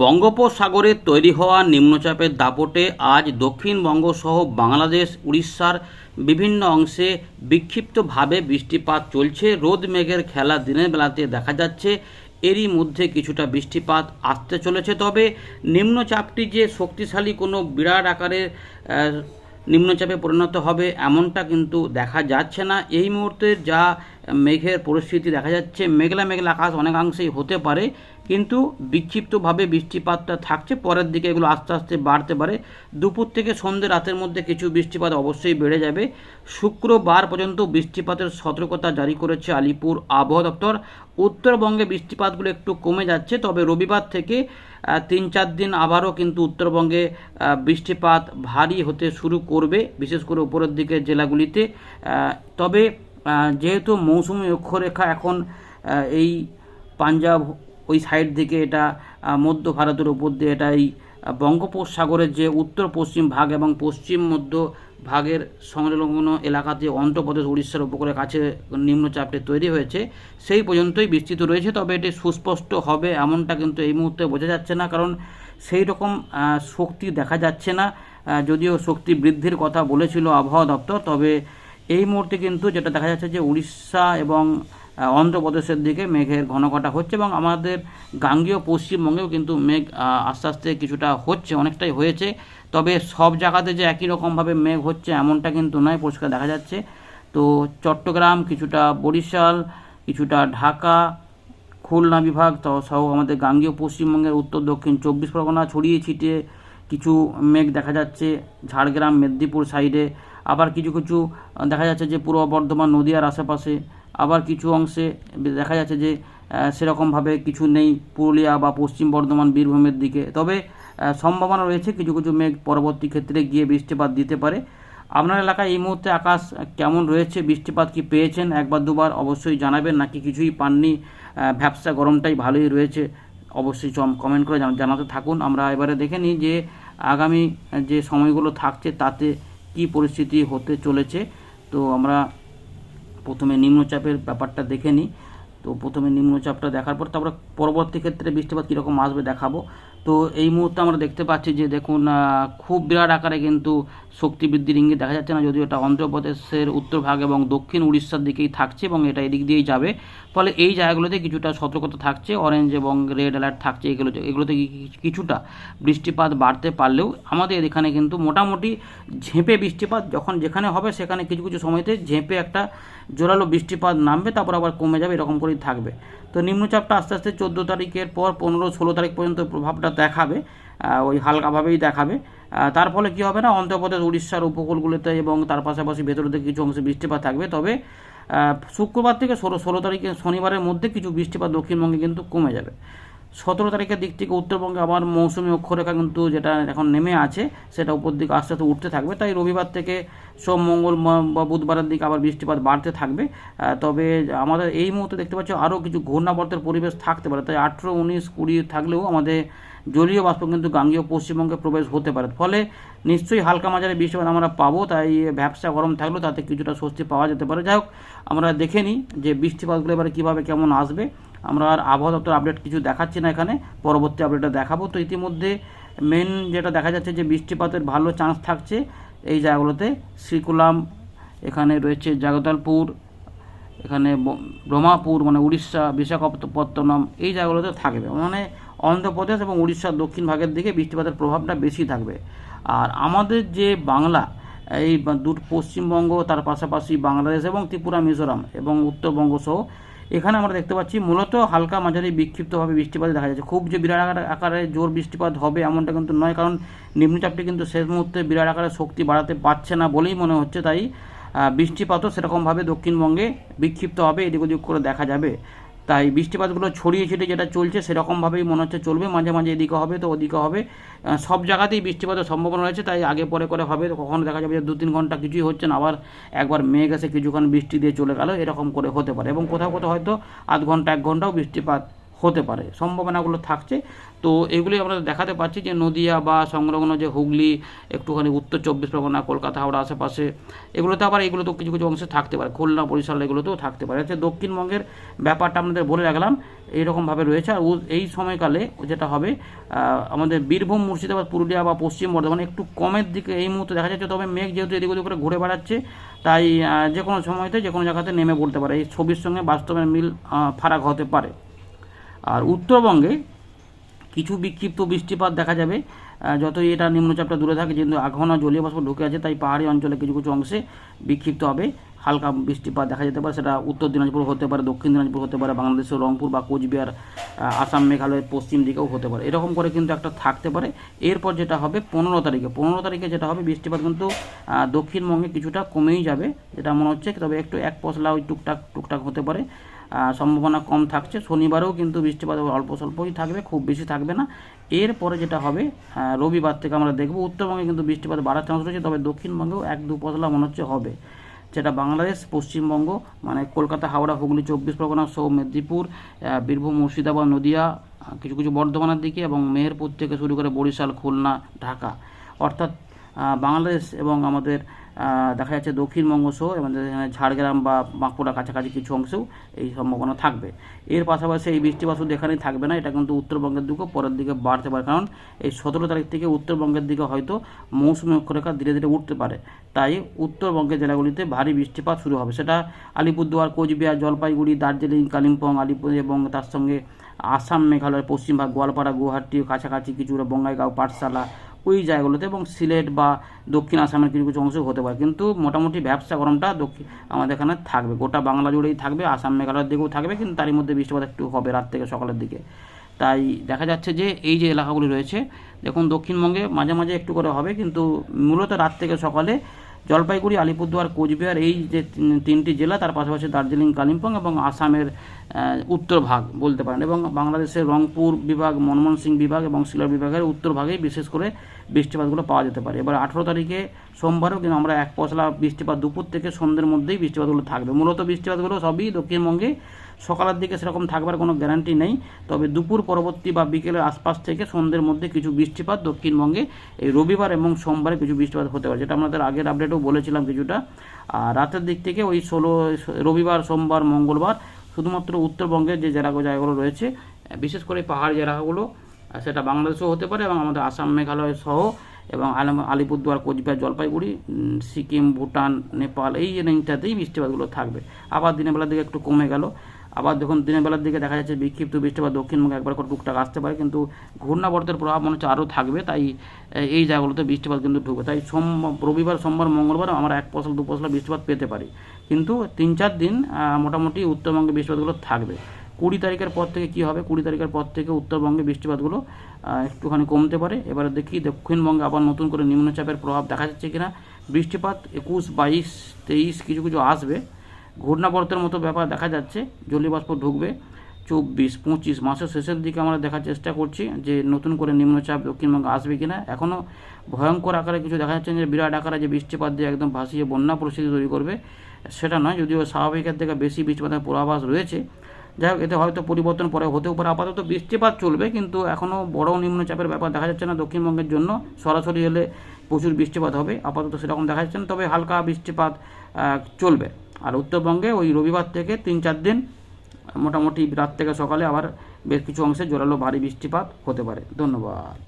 বঙ্গোপসাগরে তৈরি হওয়া নিম্নচাপের দাপটে আজ দক্ষিণবঙ্গ সহ বাংলাদেশ, উড়িষ্যার বিভিন্ন অংশে বিক্ষিপ্তভাবে বৃষ্টিপাত চলছে। রোদ মেঘের খেলা দিনের বেলাতে দেখা যাচ্ছে, এরই মধ্যে কিছুটা বৃষ্টিপাত আসতে চলেছে। তবে নিম্নচাপটি যে শক্তিশালী কোনো বিরাট আকারের নিম্নচাপে পরিণত হবে এমনটা কিন্তু দেখা যাচ্ছে না। এই মুহূর্তে যা মেঘের পরিস্থিতি দেখা যাচ্ছে, মেঘলা মেঘলা আকাশ অনেকাংশেই হতে পারে। কিন্তু বিক্ষিপ্তভাবে বৃষ্টিপাতটা থাকছে। পরের দিকে এগুলো আস্তে আস্তে বাড়তে পারে। দুপুর থেকে সন্ধ্যে রাতের মধ্যে কিছু বৃষ্টিপাত অবশ্যই বেড়ে যাবে। শুক্রবার পর্যন্ত বৃষ্টিপাতের সতর্কতা জারি করেছে আলিপুর আবহাওয়া দপ্তর। উত্তরবঙ্গে বৃষ্টিপাতগুলো একটু কমে যাচ্ছে, তবে রবিবার থেকে তিন চার দিন আবারও কিন্তু উত্তরবঙ্গে বৃষ্টিপাত ভারী হতে শুরু করবে, বিশেষ করে উপরের দিকের জেলাগুলিতে। তবে যেহেতু মৌসুমি অক্ষরেখা এখন এই পাঞ্জাব ওই সাইড থেকে এটা মধ্য ভারতের উপর দিয়ে এটা এই বঙ্গোপসাগরের যে উত্তর পশ্চিম ভাগ এবং পশ্চিম মধ্য ভাগের সংলগ্ন এলাকাতে অন্ধ্রপ্রদেশ, উড়িষ্যার উপকূলের কাছে নিম্নচাপটি তৈরি হয়েছে, সেই পর্যন্তই বিস্তৃত রয়েছে। তবে এটি সুস্পষ্ট হবে এমনটা কিন্তু এই মুহূর্তে বোঝা যাচ্ছে না, কারণ সেই রকম শক্তি দেখা যাচ্ছে না। যদিও শক্তি বৃদ্ধির কথা বলেছিল আবহাওয়া দপ্তর, তবে এই মুহূর্তে কিন্তু যেটা দেখা যাচ্ছে যে উড়িষ্যা এবং অন্ধ্রপ্রদেশের দিকে মেঘের ঘনঘটা হচ্ছে এবং আমাদের গাঙ্গীয় পশ্চিমবঙ্গেও কিন্তু মেঘ আস্তে আস্তে কিছুটা হচ্ছে, অনেকটাই হয়েছে। তবে সব জায়গাতে যে একই রকমভাবে মেঘ হচ্ছে এমনটা কিন্তু নয়, পরিষ্কার দেখা যাচ্ছে। তো চট্টগ্রাম কিছুটা বরিশাল, কিছুটা ঢাকা, খুলনা বিভাগ সহ আমাদের গাঙ্গীয় পশ্চিমবঙ্গের উত্তর, দক্ষিণ চব্বিশ পরগনা ছড়িয়ে ছিটিয়ে কিছু মেঘ দেখা যাচ্ছে। ঝাড়গ্রাম, মেদিনীপুর সাইডে আবার কিছু কিছু দেখা যাচ্ছে যে পূর্ব বর্ধমান, নদীয়ার আশেপাশে আবার কিছু অংশে দেখা যাচ্ছে যে সেরকমভাবে কিছু নেই পুরুলিয়া বা পশ্চিম বর্ধমান বীরভূমের দিকে। তবে সম্ভাবনা রয়েছে কিছু কিছু মেঘ পরবর্তী ক্ষেত্রে গিয়ে বৃষ্টিপাত দিতে পারে। আপনার এলাকায় এই মুহূর্তে আকাশ কেমন রয়েছে? বৃষ্টিপাত কি পেয়েছেন? একবার দুবার অবশ্যই জানাবেন। নাকি কিছুই পাননি? ভ্যাবসা গরমটাই ভালোই রয়েছে। অবশ্যই কমেন্ট করে জানা- জানাতে থাকুন। আমরা এবারে দেখে নিই যে, আগামী যে সময়গুলো থাকছে, তাতে কি পরিস্থিতি হতে চলেছে। তো আমরা প্রথমে নিম্নচাপের ব্যাপারটা দেখে নিই তো প্রথমে নিম্নচাপটা দেখার পর তারপরে পরবর্তী ক্ষেত্রে বৃষ্টিপাত কীরকম আসবে দেখাবো। তো এই মুহূর্তে আমরা দেখতে পাচ্ছি যে দেখুন খুব বিরাট আকারে কিন্তু শক্তি বৃদ্ধির ইঙ্গিত দেখা যাচ্ছে না, যদিও এটা অন্ধ্রপ্রদেশের উত্তর ভাগ এবং দক্ষিণ উড়িষ্যার দিকেই থাকছে এবং এটা এদিক দিয়েই যাবে। ফলে এই জায়গাগুলোতে কিছুটা সতর্কতা থাকছে অরেঞ্জ এবং রেড অ্যালার্ট থাকছে এগুলো, এগুলোতে কিছুটা বৃষ্টিপাত বাড়তে পারলেও আমাদের এখানে কিন্তু মোটামুটি ঝেঁপে বৃষ্টিপাত, যখন যেখানে হবে সেখানে কিছু কিছু সময়তে ঝেঁপে একটা জোরালো বৃষ্টিপাত নামবে, তারপর আবার কমে যাবে, এরকম করেই থাকবে। তো নিম্নচাপটা আস্তে আস্তে চোদ্দ তারিখের পর পনেরো ষোলো তারিখ পর্যন্ত প্রভাবটা দেখাবে ওই হালকাভাবেই দেখাবে। তার ফলে কী হবে না, অন্ধ্রপ্রদেশ, উড়িষ্যার উপকূলগুলোতে এবং তার পাশাপাশি ভেতরের থেকে কিছু অংশে বৃষ্টিপাত থাকবে। তবে শুক্রবার থেকে ষোলো ষোলো তারিখে শনিবারের মধ্যে কিছু বৃষ্টিপাত দক্ষিণবঙ্গে কিন্তু কমে যাবে। সতেরো তারিখের দিক থেকে উত্তরবঙ্গে আবার মৌসুমি অক্ষরেখা কিন্তু যেটা এখন নেমে আছে, সেটা উপর দিকে আস্তে আস্তে উঠতে থাকবে। তাই রবিবার থেকে সোম, মঙ্গল বা বুধবারের দিকে আবার বৃষ্টিপাত বাড়তে থাকবে। তবে আমাদের এই মুহূর্তে দেখতে পাচ্ছি আরও কিছু ঘূর্ণাবর্তের পরিবেশ থাকতে পারে। তাই আঠেরো, উনিশ, কুড়ি থাকলেও আমাদের জলীয় বাষ্প কিন্তু গাঙ্গীয় পশ্চিমবঙ্গে প্রবেশ হতে পারে। ফলে নিশ্চয়ই হালকা মাঝারি বৃষ্টিপাত আমরা পাবো। তাই ব্যবসা গরম থাকলেও তাতে কিছুটা স্বস্তি পাওয়া যেতে পারে। যাই হোক, আমরা দেখে নিই যে বৃষ্টিপাতগুলো এবারে কীভাবে কেমন আসবে। আমরা আর আবহাওয়া দপ্তর আপডেট কিছু দেখাচ্ছি না এখানে, পরবর্তী আপডেটটা দেখাবো। তো ইতিমধ্যে মেন যেটা দেখা যাচ্ছে যে বৃষ্টিপাতের ভালো চান্স থাকছে এই জায়গাগুলোতে। শ্রীকুলাম, এখানে রয়েছে জগদলপুর, এখানে ব্রহ্মাপুর মানে উড়িষ্যা, বিশাখাপত্তনম এই জায়গাগুলোতে থাকবে। মানে অন্ধ্রপ্রদেশ এবং উড়িষ্যার দক্ষিণ ভাগের দিকে বৃষ্টিপাতের প্রভাবটা বেশি থাকবে। আর আমাদের যে বাংলা, এই দূর পশ্চিমবঙ্গ, তার পাশাপাশি বাংলাদেশ এবং ত্রিপুরা, মিজোরাম এবং উত্তরবঙ্গ সহ এখানে আমরা দেখতে পাচ্ছি মূলত হালকা মাঝারি বিক্ষিপ্তভাবে বৃষ্টিপাত দেখা যাচ্ছে। খুব যে বিরাট আকার আকারে জোর বৃষ্টিপাত হবে এমনটা কিন্তু নয়, কারণ নিম্নচাপটি কিন্তু শেষ মুহূর্তে বিরাট আকারে শক্তি বাড়াতে পারছে না বলেই মনে হচ্ছে। তাই বৃষ্টিপাতও সেরকমভাবে দক্ষিণবঙ্গে বিক্ষিপ্ত হবে এদিক ওদিক করে দেখা যাবে। তাই বৃষ্টিপাতগুলো ছড়িয়ে ছিটিয়ে যেটা চলছে সেরকমভাবেই মনে হচ্ছে চলবে। মাঝে মাঝে এদিকে হবে তো ওদিকে হবে। সব জায়গাতেই বৃষ্টিপাতের সম্ভাবনা রয়েছে, তাই আগে পরে করে হবে। কখনও দেখা যাবে যে দু তিন ঘণ্টা কিছুই হচ্ছে না, আবার একবার মেঘ এসে কিছুক্ষণ বৃষ্টি দিয়ে চলে গেল, এরকম করে হতে পারে। এবং কোথাও কোথাও হয়তো আধ ঘণ্টা, এক ঘন্টাও বৃষ্টিপাত হতে পারে, সম্ভাবনাগুলো থাকছে। তো এগুলি আমরা দেখাতে পাচ্ছি যে নদিয়া বা সংলগ্ন যে হুগলি, একটুখানি উত্তর চব্বিশ পরগনা, কলকাতা, হাওড়া আশেপাশে, এগুলোতে আবার এগুলো তো কিছু কিছু অংশে থাকতে পারে। খুলনা, বরিশাল এগুলোতেও থাকতে পারে। হচ্ছে দক্ষিণবঙ্গের ব্যাপারটা আপনাদের বলে রাখলাম এইরকমভাবে রয়েছে। আর এই সময়কালে যেটা হবে আমাদের বীরভূম, মুর্শিদাবাদ, পুরুলিয়া বা পশ্চিম বর্ধমান একটু কমের দিকে এই মুহূর্তে দেখা যাচ্ছে। তবে মেঘ যেহেতু এদিক ওদিক করে ঘুরে বেড়াচ্ছে, তাই যে কোনো সময়তে, যে কোনো জায়গাতে নেমে পড়তে পারে। এই ছবির সঙ্গে বাস্তবের মিল ফারাক হতে পারে। আর উত্তরবঙ্গে কিছু বিক্ষিপ্ত বৃষ্টিপাত দেখা যাবে যতই এটা নিম্নচাপটা দূরে থাকে, যেহেতু আঘনা জলীয় বাষ্প ঢুকে আছে, তাই পাহাড়ি অঞ্চলে কিছু কিছু অংশে বিক্ষিপ্ত হবে হালকা বৃষ্টিপাত দেখা যেতে পারে। সেটা উত্তর দিনাজপুর হতে পারে, দক্ষিণ দিনাজপুর হতে পারে, বাংলাদেশের রংপুর বা কোচবিহার আসাম, মেঘালয়ের পশ্চিম দিকেও হতে পারে। এরকম করে কিন্তু একটা থাকতে পারে। এরপর যেটা হবে পনেরো তারিখে পনেরো তারিখে যেটা হবে, বৃষ্টিপাত কিন্তু দক্ষিণবঙ্গে কিছুটা কমেই যাবে, যেটা মনে হচ্ছে। তবে একটু এক পশলা ওই টুকটাক টুকটাক হতে পারে। সম্ভাবনা কম থাকছে। শনিবারেও কিন্তু বৃষ্টিপাত অল্প স্বল্পই থাকবে, খুব বেশি থাকবে না। এরপরে যেটা হবে রবিবার থেকে আমরা দেখব, উত্তরবঙ্গে কিন্তু বৃষ্টিপাত বাড়ার চান্স রয়েছে, তবে দক্ষিণবঙ্গেও এক দু পশলা মনে হচ্ছে হবে। যেটা বাংলাদেশ, পশ্চিমবঙ্গ মানে কলকাতা, হাওড়া, হুগলি, চব্বিশ পরগনা সৌ মেদিনীপুর বীরভূম, মুর্শিদাবাদ, নদিয়া, কিছু কিছু বর্ধমানের দিকে এবং মেহেরপুর থেকে শুরু করে বরিশাল, খুলনা, ঢাকা। অর্থাৎ বাংলাদেশ এবং আমাদের দেখা যাচ্ছে দক্ষিণবঙ্গ সহ আমাদের ঝাড়গ্রাম বা বাঁকুড়া কাছাকাছি কিছু অংশেও এই সম্ভাবনা থাকবে। এর পাশাপাশি এই বৃষ্টিপাত শুধু এখানেই থাকবে না, এটা কিন্তু উত্তরবঙ্গের দিকেও পরের দিকে বাড়তে পারে, কারণ এই সতেরো তারিখ থেকে উত্তরবঙ্গের দিকে হয়তো মৌসুমী অক্ষরেখা ধীরে ধীরে উঠতে পারে। তাই উত্তরবঙ্গের জেলাগুলিতে ভারী বৃষ্টিপাত শুরু হবে। সেটা আলিপুরদুয়ার, কোচবিহার, জলপাইগুড়ি, দার্জিলিং, কালিম্পং, আলিপুর এবং তার সঙ্গে আসাম, মেঘালয়, পশ্চিমবঙ্গ, গোয়ালপাড়া, গুয়াহাটি, কাছাকাছি কিছুটা বঙ্গাইগাঁও, পাঠশালা ওই জায়গাগুলোতে এবং সিলেট বা দক্ষিণ আসামের কিছু কিছু অংশ হতে পারে। কিন্তু মোটামুটি ব্যবসা গরমটা দক্ষিণ আমাদের এখানে থাকবে। গোটা বাংলা জুড়েই থাকবে, আসাম মেঘালয়ের দিকেও থাকবে, কিন্তু তারই মধ্যে বৃষ্টিপাত একটু হবে রাত থেকে সকালের দিকে। তাই দেখা যাচ্ছে যে এই যে এলাকাগুলি রয়েছে, দেখুন দক্ষিণবঙ্গে মাঝে মাঝে একটু করে হবে, কিন্তু মূলত রাত থেকে সকালে জলপাইগুড়ি, আলিপুরদুয়ার, কোচবিহার এই যে তিনটি জেলা, তার পাশাপাশি দার্জিলিং, কালিম্পং এবং আসামের উত্তর ভাগ বলতে পারেন এবং বাংলাদেশের রংপুর বিভাগ, মনমোহন সিং বিভাগ এবং সিলেট বিভাগের উত্তর ভাগেই বিশেষ করে বৃষ্টিপাতগুলো পাওয়া যেতে পারে। এবার আঠেরো তারিখে সোমবারও কিন্তু আমরা এক পশলা বৃষ্টিপাত দুপুর থেকে সন্ধ্যের মধ্যেই বৃষ্টিপাতগুলো থাকবে। মূলত বৃষ্টিপাতগুলো সবই দক্ষিণবঙ্গে সকালের দিকে সেরকম থাকবার কোনো গ্যারান্টি নেই। তবে দুপুর পরবর্তী বা বিকেলের আশপাশ থেকে সন্ধ্যের মধ্যে কিছু বৃষ্টিপাত দক্ষিণবঙ্গে এই রবিবার এবং সোমবারে কিছু বৃষ্টিপাত হতে পারে যেটা আমাদের আগের আপডেটেও বলেছিলাম কিছুটা। আর রাতের দিক থেকে ওই ষোলো রবিবার সোমবার মঙ্গলবার শুধুমাত্র উত্তরবঙ্গের যে জেলা জায়গাগুলো রয়েছে বিশেষ করে পাহাড়ি আহ, সেটা বাংলাদেশেও হতে পারে এবং আমাদের আসাম মেঘালয় সহ এবং আলিপুরদুয়ার কোচবিহার জলপাইগুড়ি সিকিম ভুটান নেপাল এই রেঞ্জটাতেই বৃষ্টিপাতগুলো থাকবে। আবার দিনের বেলার দিকে একটু কমে গেল। আবার দেখুন দিনের বেলার দিকে দেখা যাচ্ছে বিক্ষিপ্ত বৃষ্টিপাত দক্ষিণবঙ্গে একবার করে টুকটাক আসতে পারে, কিন্তু ঘূর্ণাবর্তের প্রভাব মনে হচ্ছে আরও থাকবে, তাই এই জায়গাগুলোতে বৃষ্টিপাত কিন্তু ঢুকবে। তাই সোম, রবিবার, সোমবার মঙ্গলবার আমরা এক পশলা দু পশলা বৃষ্টিপাত পেতে পারি। কিন্তু তিন চার দিন মোটামুটি উত্তরবঙ্গে বৃষ্টিপাতগুলো থাকবে। কুড়ি তারিখের পর থেকে কি হবে? কুড়ি তারিখের পর থেকে উত্তরবঙ্গে বৃষ্টিপাতগুলো একটুখানি কমতে পারে। এবারে দেখি দক্ষিণবঙ্গে আবার নতুন করে নিম্নচাপের প্রভাব দেখা যাচ্ছে কিনা। বৃষ্টিপাত একুশ, বাইশ, তেইশ কিছু কিছু আসবে। ঘূর্ণাবর্তের মতো ব্যাপার দেখা যাচ্ছে। জলীয় বাষ্প ঢুকবে চব্বিশ, পঁচিশ মাসের শেষের দিকে আমরা দেখার চেষ্টা করছি যে নতুন করে নিম্নচাপ দক্ষিণবঙ্গে আসবে কিনা। এখনও ভয়ঙ্কর আকারে কিছু দেখা যাচ্ছে যে বিরাট আকারে যে বৃষ্টিপাত দিয়ে একদম ভাসিয়ে বন্যা পরিস্থিতি তৈরি করবে, সেটা নয়, যদিও স্বাভাবিকের থেকে বেশি বৃষ্টিপাতের পূর্বাভাস রয়েছে। যাই হোক, এতে হয়তো পরিবর্তন পরে হতেও পারে। আপাতত বৃষ্টিপাত চলবে, কিন্তু এখনও বড় নিম্নচাপের ব্যাপার দেখা যাচ্ছে না দক্ষিণবঙ্গের জন্য। সরাসরি এলে প্রচুর বৃষ্টিপাত হবে, আপাতত সেরকম দেখা যাচ্ছে না, তবে হালকা বৃষ্টিপাত চলবে। আর উত্তরবঙ্গে ওই রবিবার থেকে তিন চার দিন, মোটামুটি রাত থেকে সকালে আবার বেশ কিছু অংশে জোরালো ভারী বৃষ্টিপাত হতে পারে। ধন্যবাদ।